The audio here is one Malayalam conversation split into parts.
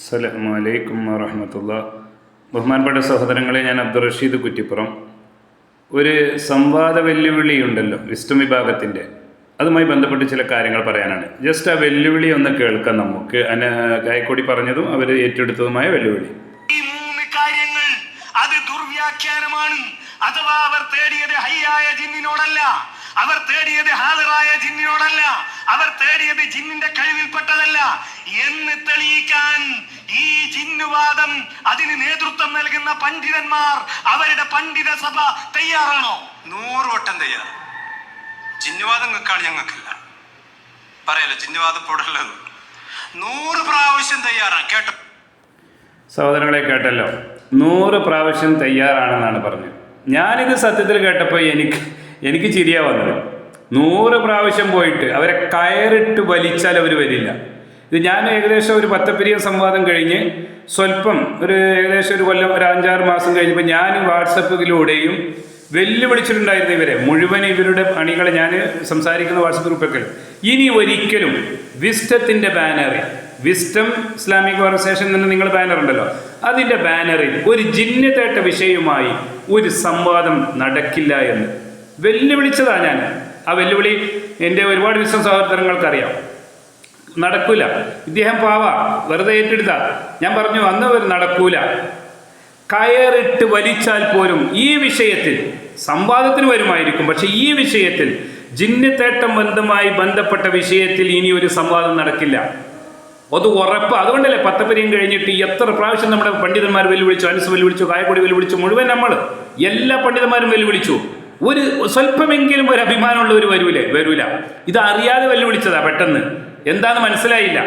അസ്സലാമലൈക്കും വറഹമത്തുള്ള. ബഹുമാനപ്പെട്ട സഹോദരങ്ങളെ ഞാൻ അബ്ദുൾ റഷീദ് കുറ്റിപ്പുറം. ഒരു സംവാദ വെല്ലുവിളി ഉണ്ടല്ലോ വിസ്റ്റം വിഭാഗത്തിന്റെ അതുമായി ബന്ധപ്പെട്ട് ചില കാര്യങ്ങൾ പറയാനാണ്. ജസ്റ്റ് ആ വെല്ലുവിളി ഒന്ന് കേൾക്കാം നമുക്ക്. അന കായക്കൊടി പറഞ്ഞതും അവർ ഏറ്റെടുത്തതുമായ വെല്ലുവിളി. ഈ മൂന്ന് കാര്യങ്ങൾ അത് ദുർവ്യാഖ്യാനമാണ്. അഥവാ അവർ തേടിയത് ഹയ്യായ ജിന്നിനോടല്ല അവർ തേടിയത് ഹാജറായ ജിന്നിനോടല്ല അവർ എന്ന് തെളിയിക്കാൻ ഈ ജിന്നുവാദം അതിന് നേതൃത്വം നൽകുന്ന പണ്ഡിതന്മാർ അവരുടെ പണ്ഡിത സഭ തയ്യാറാണോ? നൂറ് വട്ടം തയ്യാർ ജിന്നുവാദം നിങ്ങൾക്കാണ് ഞങ്ങൾക്കില്ല. പറയല്ലോ ജിന്നുവാദം പൊടല്ലോ നൂറ് പ്രാവശ്യം തയ്യാറാണ്. കേട്ടോ. സഹോദരങ്ങളെ കേട്ടല്ലോ. നൂറ് പ്രാവശ്യം തയ്യാറാണെന്നാണ് പറഞ്ഞത്. ഞാനിത് സത്യത്തിൽ കേട്ടപ്പോൾ എനിക്ക് എനിക്ക് ചിരിയാ വന്നത്. നൂറ് പ്രാവശ്യം പോയിട്ട് അവരെ കയറിട്ട് വലിച്ചാൽ അവർ വരില്ല. ഇത് ഞാൻ ഏകദേശം ഒരു പത്തപ്പിരിയ സംവാദം കഴിഞ്ഞ് സ്വല്പം ഒരു ഏകദേശം ഒരു കൊല്ലം ഒരു അഞ്ചാറ് മാസം കഴിഞ്ഞപ്പോൾ ഞാൻ വാട്സപ്പിലൂടെയും വെല്ലുവിളിച്ചിട്ടുണ്ടായിരുന്നു ഇവരെ. മുഴുവൻ ഇവരുടെ അണികളെ ഞാൻ സംസാരിക്കുന്ന വാട്സപ്പ് ഗ്രൂപ്പൊക്കെ. ഇനി ഒരിക്കലും വിസ്റ്റത്തിന്റെ ബാനറിൽ വിസ്റ്റം ഇസ്ലാമിക് ഓർഗനൈസേഷൻ എന്ന് നിങ്ങൾ ബാനർ ഉണ്ടല്ലോ. അതിന്റെ ബാനറിൽ ഒരു ജിന്നതേട്ട വിഷയവുമായി ഒരു സംവാദം നടക്കില്ല എന്ന്. വെല്ലുവിളിച്ചതാണ് ഞാൻ ആ വെല്ലുവിളി എന്റെ ഒരുപാട് വിശ്വ സഹോദരങ്ങൾക്കറിയാം. നടക്കൂല. ഇദ്ദേഹം പാവ. വെറുതെ ഏറ്റെടുത്ത. ഞാൻ പറഞ്ഞു അന്ന് ഒരു നടക്കൂല. കയറിട്ട് വലിച്ചാൽ പോലും ഈ വിഷയത്തിൽ സംവാദത്തിന് വരുമായിരിക്കും. പക്ഷെ ഈ വിഷയത്തിൽ ജിന്നത്തേട്ടം ബന്ധമായി ബന്ധപ്പെട്ട വിഷയത്തിൽ ഇനി ഒരു സംവാദം നടക്കില്ല. അത് ഉറപ്പ്. അതുകൊണ്ടല്ലേ പത്തപ്പരിയും കഴിഞ്ഞിട്ട് എത്ര പ്രാവശ്യം നമ്മുടെ പണ്ഡിതന്മാർ വെല്ലുവിളിച്ചു അനുസ് വെല്ലുവിളിച്ചു കായക്കൊടി വെല്ലുവിളിച്ചു മുഴുവൻ നമ്മൾ എല്ലാ പണ്ഡിതന്മാരും വെല്ലുവിളിച്ചു. ഒരു സ്വല്പമെങ്കിലും ഒരു അഭിമാനമുള്ളവർ വരൂലേ? വരൂല. ഇത് അറിയാതെ വെല്ലുവിളിച്ചതാ പെട്ടെന്ന്. എന്താന്ന് മനസ്സിലായില്ല.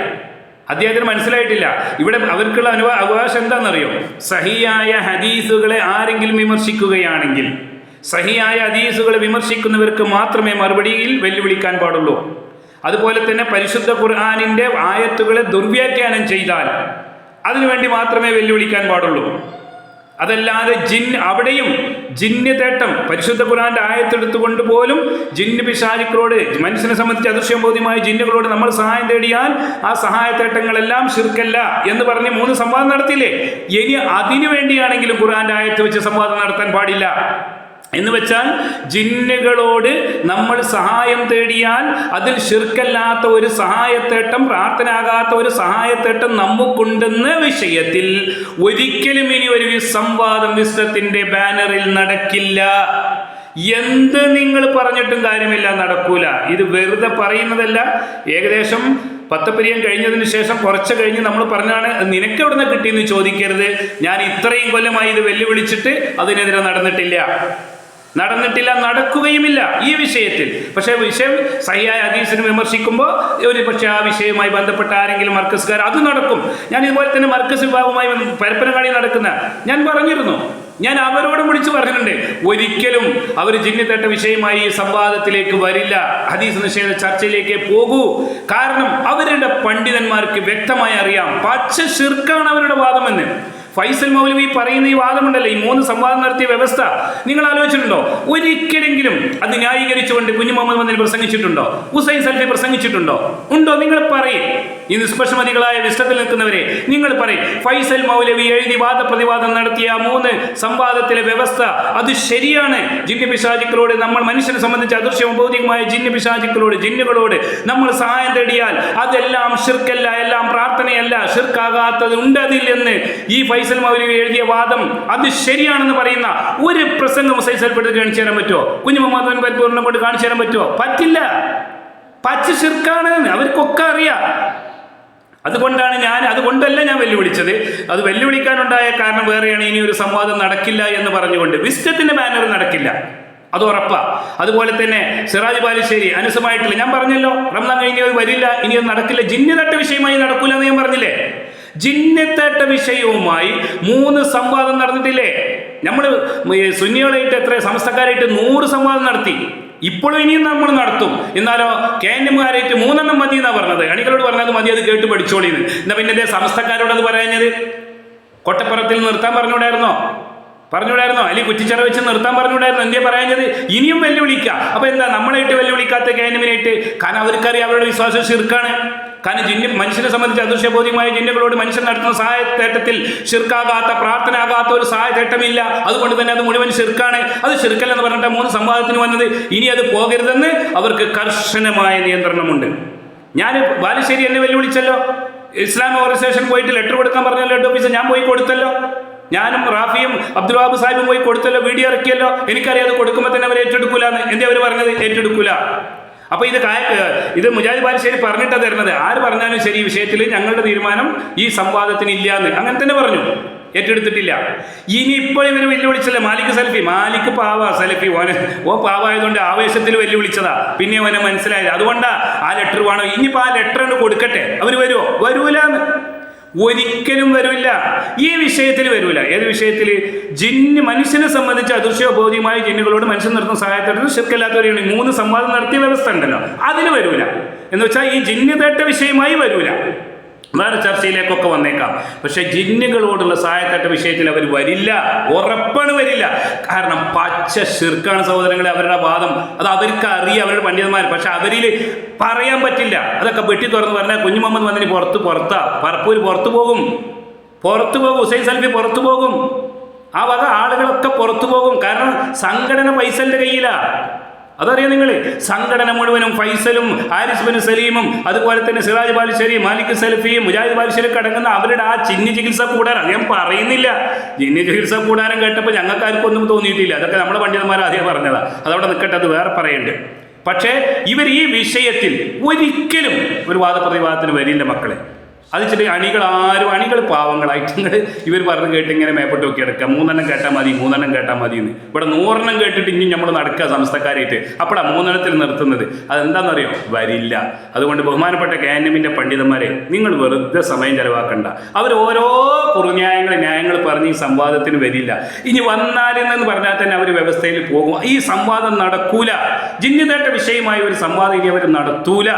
അദ്ദേഹത്തിന് മനസ്സിലായിട്ടില്ല. ഇവിടെ അവർക്കുള്ള അനുവ അവകാശം എന്താണെന്നറിയോ സഹിയായ ഹദീസുകളെ ആരെങ്കിലും വിമർശിക്കുകയാണെങ്കിൽ സഹിയായ ഹദീസുകളെ വിമർശിക്കുന്നവർക്ക് മാത്രമേ മറുപടിയിൽ വെല്ലുവിളിക്കാൻ പാടുള്ളൂ. അതുപോലെ തന്നെ പരിശുദ്ധ ഖുർആാനിന്റെ ആയത്തുകളെ ദുർവ്യാഖ്യാനം ചെയ്താൽ അതിനുവേണ്ടി മാത്രമേ വെല്ലുവിളിക്കാൻ പാടുള്ളൂ. അതല്ലാതെ ജിൻ അവിടെയും ജിന്ന് തേട്ടം പരിശുദ്ധ ഖുർആന്റെ ആയത്തെടുത്തുകൊണ്ട് പോലും ജിന്ന് പിശാചുക്കളോട് മനുഷ്യനെ സംബന്ധിച്ച് അദൃശ്യബോധ്യമായ ജിന്നുകളോട് നമ്മൾ സഹായം തേടിയാൽ ആ സഹായ സഹായത്തേട്ടങ്ങളെല്ലാം ശിർക്കല്ല എന്ന് പറഞ്ഞ് മൂന്ന് സംവാദം നടത്തിയില്ലേ? ഇനി അതിനു വേണ്ടിയാണെങ്കിലും ഖുറാന്റെ ആയത്ത് വെച്ച് സംവാദം നടത്താൻ പാടില്ല. എന്ന് വെച്ചാൽ ജിന്നുകളോട് നമ്മൾ സഹായം തേടിയാൽ അതിൽ ശിർക്കല്ലാത്ത ഒരു സഹായത്തേട്ടം പ്രാർത്ഥനാകാത്ത ഒരു സഹായത്തേട്ടം നമുക്കുണ്ടെന്ന വിഷയത്തിൽ ഒരിക്കലും ഇനി ഒരു സംവാദം വിശ്വത്തിന്റെ ബാനറിൽ നടക്കില്ല. എന്ത് നിങ്ങൾ പറഞ്ഞിട്ടും കാര്യമില്ല നടക്കൂല. ഇത് വെറുതെ പറയുന്നതല്ല. ഏകദേശം പത്തപ്പരിയം കഴിഞ്ഞതിന് ശേഷം കുറച്ച് കഴിഞ്ഞ് നമ്മൾ പറഞ്ഞാണ് നിനക്ക് എവിടെ നിന്ന് കിട്ടിയെന്ന് ചോദിക്കരുത്. ഞാൻ ഇത്രയും കൊല്ലമായി ഇത് വെല്ലുവിളിച്ചിട്ട് അതിനെതിരെ നടന്നിട്ടില്ല. നടന്നിട്ടില്ല നടക്കുകയുമില്ല ഈ വിഷയത്തിൽ. പക്ഷേ വിഷയം സഹിയായ ഹദീസിന് വിമർശിക്കുമ്പോൾ ഒരു പക്ഷേ ആ വിഷയവുമായി ബന്ധപ്പെട്ട ആരെങ്കിലും മർക്കസുകാർ അത് നടക്കും. ഞാൻ ഇതുപോലെ തന്നെ മർക്കസ് വിഭാഗവുമായി പരപ്പനങ്ങാടി നടക്കുന്ന ഞാൻ പറഞ്ഞിരുന്നു. ഞാൻ അവരോടും വിളിച്ചു പറഞ്ഞിട്ടുണ്ട്. ഒരിക്കലും അവർ ജിന്നിത്തട്ട വിഷയമായി ഈ സംവാദത്തിലേക്ക് വരില്ല. ഹദീസ് നിഷേധ ചർച്ചയിലേക്ക് പോകൂ. കാരണം അവരുടെ പണ്ഡിതന്മാർക്ക് വ്യക്തമായി അറിയാം. പച്ച ശിർക്കാണ് അവരുടെ വാദമെന്ന്. ഫൈസൽ മൗലവി പറയുന്ന ഈ വാദമുണ്ടല്ലോ ഈ മൂന്ന് സംവാദം നടത്തിയ വ്യവസ്ഥ. നിങ്ങൾ ആലോചിച്ചിട്ടുണ്ടോ? ഒരിക്കലെങ്കിലും അത് ന്യായീകരിച്ചുകൊണ്ട് കുഞ്ഞു മുഹമ്മദ് മന്ദിൽ പ്രസംഗിച്ചിട്ടുണ്ടോ? ഹുസൈൻ സൽഫി പ്രസംഗിച്ചിട്ടുണ്ടോ? ഉണ്ടോ? നിങ്ങൾ പറയും. ഈ നിഷ്പക്ഷമതികളായ വിഷ്ടത്തിൽ നിൽക്കുന്നവരെ നിങ്ങൾ പറയും. ഫൈസൽ മൗലവി എഴുതി വാദപ്രതിവാദം നടത്തിയ മൂന്ന് സംവാദത്തിലെ വ്യവസ്ഥ അത് ശരിയാണ്. ജിന്ന് പിശാചുക്കളോട് നമ്മൾ മനുഷ്യനെ സംബന്ധിച്ച് അദൃശ്യവും ഭൗതികമായ ജിന്ന് പിശാചുക്കളോട് ജിന്നുകളോട് നമ്മൾ സഹായം തേടിയാൽ അതെല്ലാം ഷിർക്കല്ല എല്ലാം പ്രാർത്ഥനയല്ല ഷിർക്കാകാത്തത് ഉണ്ട് അതിൽ എന്ന് ഈ ഫൈസൽ മൗലവി എഴുതിയ വാദം അത് ശരിയാണെന്ന് പറയുന്ന ഒരു പ്രസംഗം സൈസൽപ്പെട്ട് കാണിച്ചു തരാൻ പറ്റുമോ കുഞ്ഞു മുഹമ്മദ് പരിപൂർണം കൊണ്ട് കാണിച്ചു തരാൻ പറ്റുമോ പറ്റില്ല. പച്ച ഷിർക്കാണ് അവർക്കൊക്കെ അറിയാം. അതുകൊണ്ടാണ് ഞാൻ അതുകൊണ്ടല്ല ഞാൻ വെല്ലുവിളിച്ചത്. അത് വെല്ലുവിളിക്കാനുണ്ടായ കാരണം വേറെയാണ്. ഇനി ഒരു സംവാദം നടക്കില്ല എന്ന് പറഞ്ഞുകൊണ്ട് വിസ്റ്റത്തിന്റെ ബാനർ നടക്കില്ല. അത് ഉറപ്പാ. അതുപോലെ തന്നെ സിറാജ് ബാലുശ്ശേരി അനുസമായിട്ടില്ല. ഞാൻ പറഞ്ഞല്ലോ റംസാൻ കഴിഞ്ഞ വരില്ല ഇനി അത് നടക്കില്ല. ജിന്നതട്ട വിഷയമായി നടക്കില്ല എന്ന് ഞാൻ പറഞ്ഞില്ലേ? ജിന്നത്തേട്ട വിഷയവുമായി മൂന്ന് സംവാദം നടന്നിട്ടില്ലേ? നമ്മൾ സുന്നികളായിട്ട് എത്ര സമസ്തക്കാരായിട്ട് നൂറ് സംവാദം നടത്തി. ഇപ്പോഴും ഇനിയും നമ്മൾ നടത്തും. എന്നാലോ കെ എൻ എമ്മുകാരായിട്ട് മൂന്നെണ്ണം മതി എന്നാ പറഞ്ഞത്. അണികളോട് പറഞ്ഞത് മതി അത് കേട്ട് പഠിച്ചോളിന്ന് എന്നാ. പിന്നെ ഇതേ സമസ്തക്കാരോട് അത് പറയുന്നത് കൊട്ടപ്പുറത്തിൽ നിർത്താൻ പറഞ്ഞുകൂടായിരുന്നോ? പറഞ്ഞുകൂടായിരുന്നോ? അല്ലെങ്കിൽ കുറ്റിച്ചറ വെച്ച് നിർത്താൻ പറഞ്ഞുകൂടായിരുന്നു? എന്തേ പറയുന്നത് ഇനിയും വെല്ലുവിളിക്കുക അപ്പൊ എന്താ നമ്മളായിട്ട് വെല്ലുവിളിക്കാത്ത കെ എൻ എമ്മിനായിട്ട് കാരണം അവർക്കറിയാം അവരുടെ വിശ്വാസം ശിർക്കാണ്. കാരണം ജിന്ന് മനുഷ്യനെ സംബന്ധിച്ച് അദൃശ്യബോധ്യമായ ജിന്നുകളോട് മനുഷ്യൻ നടത്തുന്ന സഹായത്തേട്ടത്തിൽ ഷിർക്കാകാത്ത പ്രാർത്ഥനയാകാത്ത ഒരു സഹായത്തേട്ടമില്ല. അതുകൊണ്ട് തന്നെ അത് മുഴുവൻ ഷിർക്കാണ് അത് ഷിർക്കല്ലെന്ന് പറഞ്ഞിട്ട് മൂന്ന് സംവാദത്തിന് വന്നത് ഇനി അത് പോകരുതെന്ന് അവർക്ക് കർശനമായ നിയന്ത്രണമുണ്ട്. ഞാൻ ബാലുശ്ശേരി എന്നെ വെല്ലുവിളിച്ചല്ലോ. ഇസ്ലാം ഓർഗനൈസേഷൻ പോയിട്ട് ലെറ്റർ കൊടുക്കാൻ പറഞ്ഞല്ലോ ഹെഡ് ഓഫീസർ ഞാൻ പോയി കൊടുത്തല്ലോ. ഞാനും റാഫിയും അബ്ദുൽ ബാബു സാഹിബും പോയി കൊടുത്തല്ലോ. വീഡിയോ ഇറക്കിയല്ലോ. എനിക്കറിയാം അത് കൊടുക്കുമ്പോൾ തന്നെ അവർ ഏറ്റെടുക്കൂലെന്ന്. എന്തേ അവർ പറഞ്ഞത്? ഏറ്റെടുക്കൂല. അപ്പൊ ഇത് ഇത് മുജാഹിദ് ബാലുശ്ശേരി പറഞ്ഞിട്ടാണ് തരുന്നത്. ആര് പറഞ്ഞാലും ശരി ഈ വിഷയത്തിൽ ഞങ്ങളുടെ തീരുമാനം ഈ സംവാദത്തിന് ഇല്ല എന്ന്. അങ്ങനെ തന്നെ പറഞ്ഞു. ഏറ്റെടുത്തിട്ടില്ല. ഇനി ഇപ്പോൾ ഇവന് വെല്ലുവിളിച്ചല്ലേ? മാലിക് സൽഫി മാലിക് പാവ സൽഫി ഓന് ഓ പാവായതുകൊണ്ട് ആവേശത്തിൽ വെല്ലുവിളിച്ചതാ. പിന്നെ അവനെ മനസ്സിലായത്. അതുകൊണ്ടാ ആ ലെറ്റർ വേണം. ഇനിയിപ്പോൾ ആ ലെറ്റർ കൊടുക്കട്ടെ. അവർ വരുമോ വരൂലെന്ന്. ഒരിക്കലും വരില്ല ഈ വിഷയത്തിൽ വരില്ല ഏത് വിഷയത്തിൽ? ജിന്ന് മനുഷ്യനെ സംബന്ധിച്ച് അദൃശ്യബോധ്യമായ ജിന്നുകളോട് മനുഷ്യൻ നടത്തുന്ന സഹായത്തോടെ ശിർക്കല്ലാത്തവരെയാണ് മൂന്ന് സംവാദം നടത്തിയ വ്യവസ്ഥ ഉണ്ടല്ലോ. അതിന് വരില്ല എന്ന് വെച്ചാൽ ഈ ജിന്ന് തേട്ട വിഷയമായി വരൂല. വേറെ ചർച്ചയിലേക്കൊക്കെ വന്നേക്കാം. പക്ഷെ ജിന്നുകളോടുള്ള സഹായത്തട്ട വിഷയത്തിൽ അവർ വരില്ല ഉറപ്പാണ് വരില്ല. കാരണം പച്ച ശിർക്കാണ് സഹോദരങ്ങളെ അവരുടെ വാദം. അത് അവർക്ക് അറിയാം അവരുടെ പണ്ഡിതന്മാർ. പക്ഷെ അവരിൽ പറയാൻ പറ്റില്ല. അതൊക്കെ വെട്ടി തുറന്ന് പറഞ്ഞാൽ കുഞ്ഞു മുഹമ്മദ് വന്നിന് പുറത്ത് പുറത്താ. പറപ്പൂര് പുറത്തു പോകും. പുറത്തു പോകും ഹുസൈൻ സൽഫി പുറത്തു പോകും. ആ വക ആളുകളൊക്കെ പുറത്തു പോകും. കാരണം സംഘടന പൈസന്റെ കയ്യിലാ. അതറിയാം നിങ്ങൾ സംഘടന മുഴുവനും ഫൈസലും ഹാരിസ് ബിൻ സലീമും അതുപോലെ തന്നെ സിറാജ് ബാലുശ്ശേരി മാലിക് സലഫിയും മുജാഹിദ് ബാലുശ്ശേരി അടങ്ങുന്ന അവരുടെ ആ ചിഹ്ന ചികിത്സ കൂടാരം. ഞാൻ പറയുന്നില്ല. ചിഹ്ന ചികിത്സ കൂടാരം കേട്ടപ്പോൾ ഞങ്ങൾക്ക് ആർക്കും തോന്നിയിട്ടില്ല. അതൊക്കെ നമ്മുടെ പണ്ഡിതന്മാർ ആദ്യം പറഞ്ഞതാണ് അതവിടെ നിൽക്കട്ടെ അത് വേറെ പറയേണ്ടത് പക്ഷേ ഇവർ ഈ വിഷയത്തിൽ ഒരിക്കലും ഒരു വാദപ്രതിവാദത്തിന് വരില്ല മക്കളെ. അത് ചെറിയ അണികൾ ആരും അണികൾ പാവങ്ങളായിട്ട് ഇവർ പറഞ്ഞ് കേട്ട് ഇങ്ങനെ മേപ്പെട്ട് നോക്കി എടുക്കുക മൂന്നെണ്ണം കേട്ടാൽ മതി മൂന്നെണ്ണം കേട്ടാൽ മതി എന്ന്. ഇവിടെ നൂറെണ്ണം കേട്ടിട്ട് ഇനി നമ്മൾ നടക്കുക സംസ്ഥക്കാരായിട്ട് അപ്പോഴാണ് മൂന്നെണ്ണത്തിൽ നിർത്തുന്നത്. അതെന്താണെന്നറിയോ വരില്ല. അതുകൊണ്ട് ബഹുമാനപ്പെട്ട കെ എൻ എമ്മിന്റെ പണ്ഡിതന്മാരെ നിങ്ങൾ വെറുതെ സമയം ചെലവാക്കണ്ട. അവർ ഓരോ കുറുന്യായങ്ങൾ ന്യായങ്ങൾ പറഞ്ഞ് ഈ സംവാദത്തിന് വരില്ല. ഇനി വന്നാലെന്ന് പറഞ്ഞാൽ തന്നെ അവർ വ്യവസ്ഥയിൽ പോകും. ഈ സംവാദം നടക്കൂല. ജിന്നിതേട്ട വിഷയമായ ഒരു സംവാദം ഇനി അവർ നടത്തൂല.